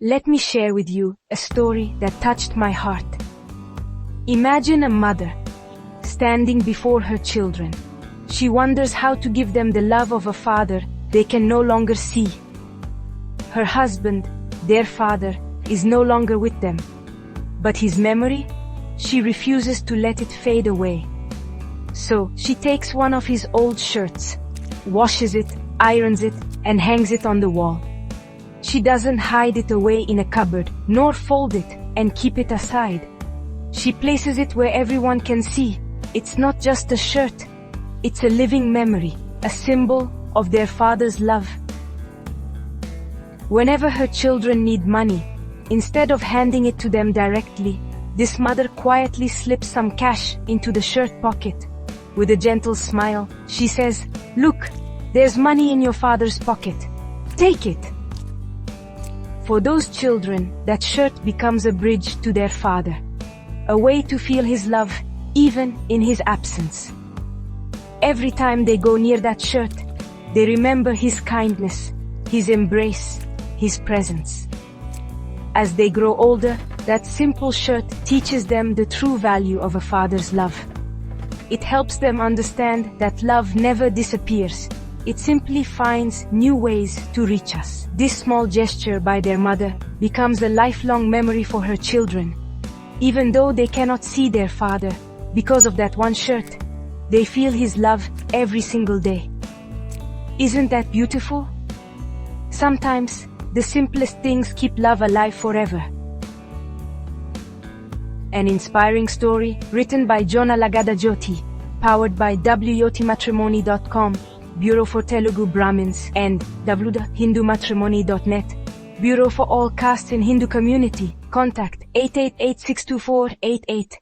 Let me share with you a story that touched my heart. Imagine a mother standing before her children. She wonders how to give them the love of a father they can no longer see. Her husband, their father, is no longer with them. But his memory, she refuses to let it fade away. So, she takes one of his old shirts, washes it, irons it, and hangs it on the wall. She doesn't hide it away in a cupboard, nor fold it and keep it aside. She places it where everyone can see. It's not just a shirt. It's a living memory, a symbol of their father's love. Whenever her children need money, instead of handing it to them directly, this mother quietly slips some cash into the shirt pocket. With a gentle smile, she says, Look, there's money in your father's pocket. Take it. For those children, that shirt becomes a bridge to their father. A way to feel his love, even in his absence. Every time they go near that shirt, they remember his kindness, his embrace, his presence. As they grow older, that simple shirt teaches them the true value of a father's love. It helps them understand that love never disappears. It simply finds new ways to reach us. This small gesture by their mother becomes a lifelong memory for her children. Even though they cannot see their father, because of that one shirt, they feel his love every single day. Isn't that beautiful? Sometimes, the simplest things keep love alive forever. An inspiring story written by Jonah Lagada Jyoti, powered by wyotimatrimony.com, Bureau for Telugu Brahmins, and www.hindumatrimony.net, Bureau for all castes in Hindu community. Contact 888 624 88.